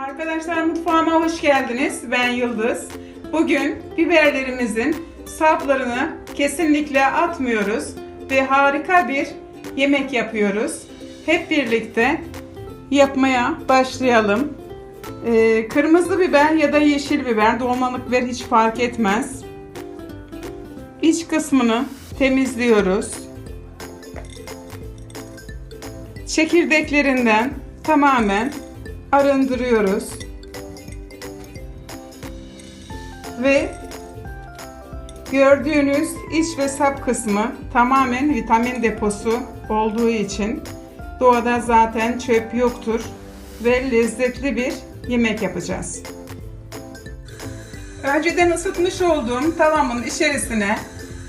Arkadaşlar mutfağıma hoş geldiniz. Ben Yıldız. Bugün biberlerimizin saplarını kesinlikle atmıyoruz ve harika bir yemek yapıyoruz. Hep birlikte yapmaya başlayalım. Ee, kırmızı biber ya da yeşil biber, dolmalık biber hiç fark etmez. İç kısmını temizliyoruz. Çekirdeklerinden tamamen arındırıyoruz. Ve gördüğünüz iç ve sap kısmı tamamen vitamin deposu olduğu için doğada zaten çöp yoktur ve lezzetli bir yemek yapacağız. Önceden ısıtmış olduğum tavamın içerisine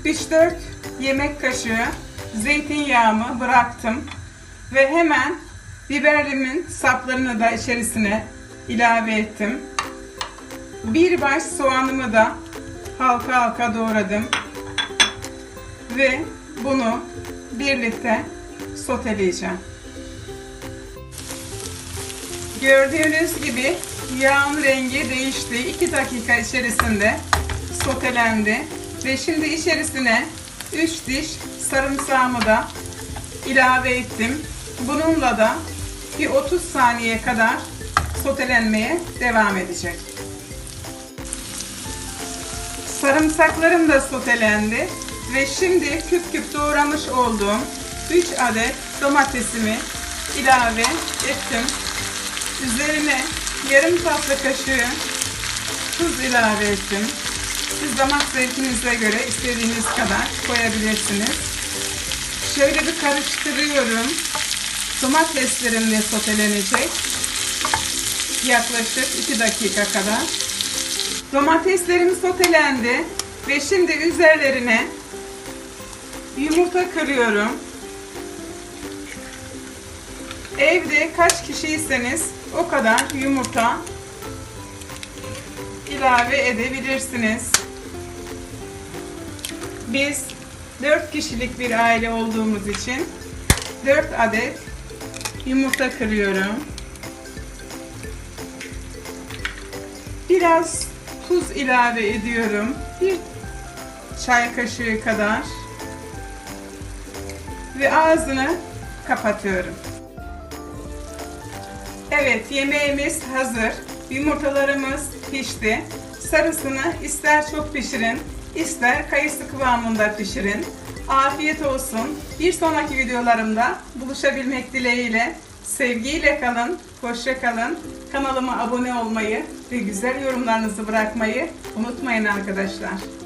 3-4 yemek kaşığı zeytinyağımı bıraktım ve hemen biberimin saplarını da içerisine ilave ettim. Bir baş soğanımı da halka halka doğradım ve bunu birlikte soteleyeceğim. Gördüğünüz gibi yağın rengi değişti. 2 dakika içerisinde sotelendi. Ve şimdi içerisine 3 diş sarımsağımı da ilave ettim. Bununla da bir 30 saniye kadar sotelenmeye devam edecek. Sarımsaklarım da sotelendi ve şimdi küp küp doğramış olduğum 3 adet domatesimi ilave ettim. Üzerine yarım tatlı kaşığı tuz ilave ettim. Siz damak zevkinize göre istediğiniz kadar koyabilirsiniz. Şöyle bir karıştırıyorum. Domateslerim de sotelenecek. Yaklaşık 2 dakika kadar. Domateslerim sotelendi ve şimdi üzerlerine yumurta kırıyorum. Evde kaç kişiyseniz o kadar yumurta ilave edebilirsiniz. Biz 4 kişilik bir aile olduğumuz için 4 adet yumurta kırıyorum. Biraz tuz ilave ediyorum. Bir çay kaşığı kadar. Ve ağzını kapatıyorum. Evet yemeğimiz hazır. Yumurtalarımız pişti. Sarısını ister çok pişirin, ister kayısı kıvamında pişirin. Afiyet olsun. Bir sonraki videolarımda buluşabilmek dileğiyle sevgiyle kalın, hoşça kalın. Kanalıma abone olmayı ve güzel yorumlarınızı bırakmayı unutmayın arkadaşlar.